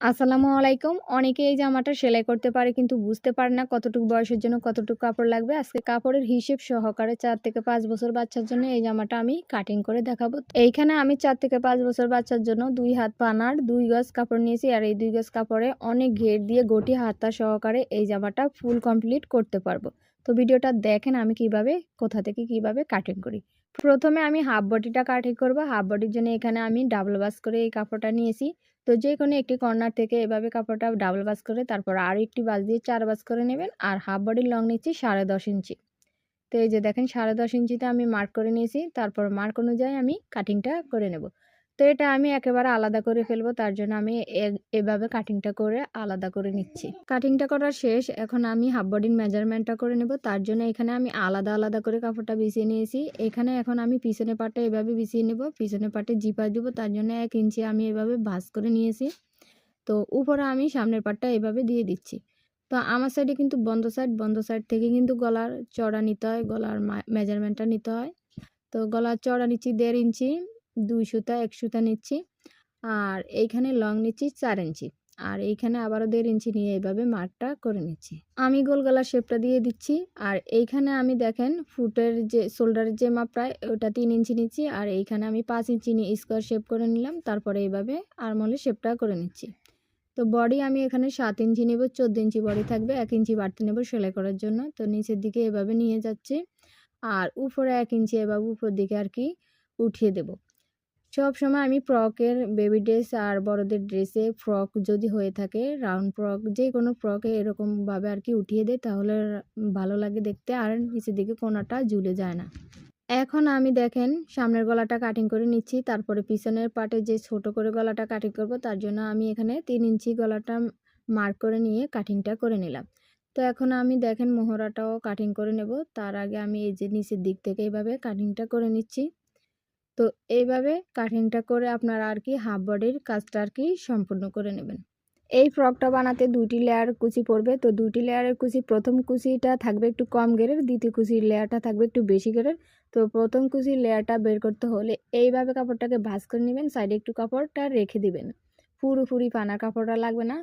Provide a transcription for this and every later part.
আসসালামু আলাইকুম। অনেকে এই জামাটা সেলাই করতে পারে কিন্তু বুঝতে পারে না কতটুকু বয়সের জন্য কতটুকু কাপড় লাগবে। আজকে কাপড়ের হিসেব সহকারে চার থেকে পাঁচ বছর বাচ্চার জন্য এই জামাটা আমি কাটিং করে দেখাবো। এইখানে আমি চার থেকে পাঁচ বছর বাচ্চার জন্য দুই হাত পানার দুই গজ কাপড় নিয়েছি আর এই দুই গজ কাপড়ে অনেক ঘের দিয়ে গটি হাতা সহকারে এই জামাটা ফুল কমপ্লিট করতে পারব। তো ভিডিওটা দেখেন আমি কীভাবে, কোথা থেকে কীভাবে কাটিং করি। প্রথমে আমি হাফ বডিটা কাটিং করব হাফ বডির জন্য এখানে আমি ডাবল বাস করে এই কাপড়টা নিয়েছি। তো যে কোনো একটি কর্নার থেকে এভাবে কাপড়টা ডাবল বাস করে তারপর আর একটি বাস দিয়ে চার বাস করে নেবেন আর হাফ বডির লং নিচ্ছি সাড়ে দশ ইঞ্চি। তো এই যে দেখেন সাড়ে দশ ইঞ্চিতে আমি মার্ক করে নিয়েছি, তারপর মার্ক অনুযায়ী আমি কাটিংটা করে নেব। তো এটা আমি একেবারে আলাদা করে ফেলব, তার জন্য আমি এভাবে কাটিংটা করে আলাদা করে নিচ্ছি। কাটিংটা করা শেষ, এখন আমি হাফ বডির মেজারমেন্টটা করে নেব, তার জন্য এখানে আমি আলাদা আলাদা করে কাপড়টা বিছিয়ে নিয়েছি। এখানে এখন আমি পিছনে পাটটা এভাবে বিছিয়ে নেব পিছনে পাটে জিপা দিব, তার জন্য এক ইঞ্চি আমি এভাবে ভাজ করে নিয়েছি। তো উপরে আমি সামনের পাটটা এভাবে দিয়ে দিচ্ছি। তো আমার সাইডে কিন্তু বন্ধ সাইড বন্ধ সাইড থেকে কিন্তু গলার চড়া নিতে হয়, গলার মেজারমেন্টটা নিতে হয়। তো গলার চড়া নিচ্ছি দেড় ইঞ্চি দুই সুতা, এক সুতা নিচ্ছি। আর এইখানে লং নিচ্ছি চার ইঞ্চি। আর এইখানে আবারও দেড় ইঞ্চি নিয়ে এইভাবে মার্কটা করে নিচ্ছি। আমি গোল গলার শেপটা দিয়ে দিচ্ছি। আর এইখানে আমি দেখেন ফুটের যে, শোল্ডারের যে মাপটা ওটা তিন ইঞ্চি নিচ্ছি। আর এইখানে আমি পাঁচ ইঞ্চি নিয়ে স্কোয়ার শেপ করে নিলাম। তারপরে এইভাবে আরমলের শেপটা করে নিচ্ছি। তো বডি আমি এখানে সাত ইঞ্চি নেব, চোদ্দ ইঞ্চি বডি থাকবে, এক ইঞ্চি বাড়তে নেব সেলাই করার জন্য। তো নিচের দিকে এভাবে নিয়ে যাচ্ছি। আর উপরে এক ইঞ্চি এভাবে উপর দিকে আর কি উঠিয়ে দেব। সব সময় আমি ফ্রকের বেবি ড্রেস আর বড়দের ড্রেসে ফ্রক যদি হয়ে থাকে রাউন্ড ফ্রক যে কোনো ফ্রকে এরকমভাবে আর কি উঠিয়ে দেয়, তাহলে ভালো লাগে দেখতে। আর নিচের দিকে কোনোটা ঝুলে যায় না। এখন আমি দেখেন, সামনের গলাটা কাটিং করে নিচ্ছি, তারপরে পিছনের পাটে যে ছোট করে গলাটা কাটিং করব, তার জন্য আমি এখানে তিন ইঞ্চি গলাটা মার্ক করে নিয়ে কাটিংটা করে নিলাম। তো এখন আমি দেখেন, মোহরাটাও কাটিং করে নেব। তার আগে আমি এই যে নিচের দিক থেকে এইভাবে কাটিংটা করে নিচ্ছি। তো এইভাবে কাটিংটা করে আপনারা আর কি হাফ বডির কাজটা আর কি সম্পূর্ণ করে নেবেন। এই ফ্রকটা বানাতে দুটি লেয়ার কুচি পড়বে, তো দুটি লেয়ারের কুচি, প্রথম কুচিটা থাকবে একটু কম গেরের দ্বিতীয় কুচির লেয়ারটা থাকবে একটু বেশি গেরের তো প্রথম কুচির লেয়ারটা বের করতে হলে এইভাবে কাপড়টাকে ভাজ করে নেবেন সাইডে একটু কাপড়টা রেখে দিবেন। পুরোপুরি পানা কাপড়টা লাগবে না।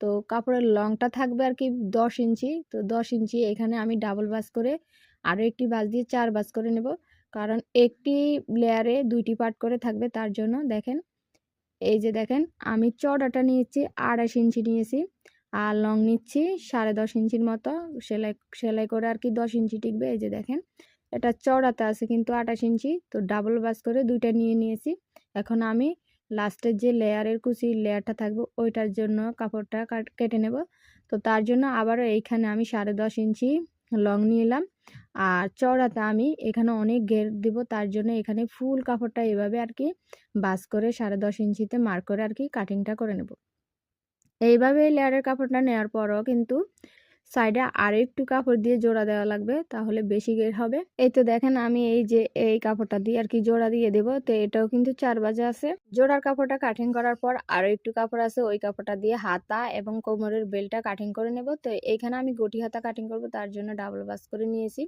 তো কাপড়ের লংটা থাকবে আর কি দশ ইঞ্চি, তো দশ ইঞ্চি এখানে আমি ডাবল বাস করে আরও একটি বাস দিয়ে চার বাস করে নেব। কারণ একটি লেয়ারে দুইটি পার্ট করে থাকবে তার জন্য দেখেন, এই যে দেখেন আমি চড়াটা নিয়েছি, আড়াইশ ইঞ্চি নিয়েছি আর লং নিচ্ছি সাড়ে দশ ইঞ্চির মতো, সেলাই সেলাই করে আর কি দশ ইঞ্চি টিকবে, এই যে দেখেন এটা চড়াতে আছে কিন্তু আঠাশ ইঞ্চি, তো ডাবল বাস করে দুইটা নিয়ে নিয়েছি। এখন আমি লাস্টের যে লেয়ারের কুচি লেয়ারটা থাকবে ওইটার জন্য কাপড়টা কেটে নেব, তো তার জন্য আবারও এইখানে আমি সাড়ে দশ ইঞ্চি লং নিয়ে এলাম। আর চড়াতে আমি এখানে অনেক ঘের দিব, তার জন্য এখানে ফুল কাপড়টা এভাবে আর কি বাস করে সাড়ে দশ ইঞ্চিতে মার করে আর কি কাটিংটা করে নেব। এইভাবে লেয়ারের কাপড়টা নেওয়ার পরও কিন্তু সাইডে আর একটু কাপড় দিয়ে জোড়া দেওয়া লাগবে, তাহলে বেশি গের হবে। এই তো দেখেন আমি এই যে এই কাপড়টা দিয়ে আর কি জোড়া দিয়ে দেব, তো এটাও কিন্তু চার বাজে আছে। জোড়ার কাপড়টা কাটিং করার পর আরও একটু কাপড় আছে, ওই কাপড়টা দিয়ে হাতা এবং কোমরের বেলটা কাটিং করে নেব। তো এইখানে আমি গটি হাতা কাটিং করব, তার জন্য ডাবল বাস করে নিয়েছি।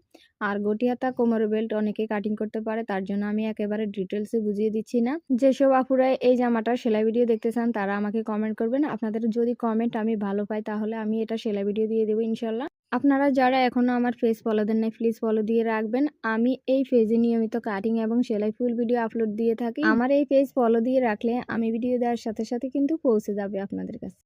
আর গটি হাতা কোমরের বেল্ট অনেকে কাটিং করতে পারে, তার জন্য আমি একেবারে ডিটেলসে বুঝিয়ে দিচ্ছি না। যেসব আপুরা এই জামাটা সেলাই ভিডিও দেখতে চান, তারা আমাকে কমেন্ট করবেন। আপনাদের যদি কমেন্ট আমি ভালো পাই, তাহলে আমি এটা সেলাই ভিডিও দিয়ে দেবো ইনশাল্লাহ। আপনারা যারা এখনও আমার ফেস ফলো দেন নাই প্লিজ ফলো দিয়ে রাখবেন। আমি এই পেজে নিয়মিত কাটিং এবং সেলাই ফুল ভিডিও আপলোড দিয়ে থাকি। আমার এই পেজ ফলো দিয়ে রাখলে আমি ভিডিও দেওয়ার সাথে সাথে কিন্তু পৌঁছে যাবে আপনাদের কাছে।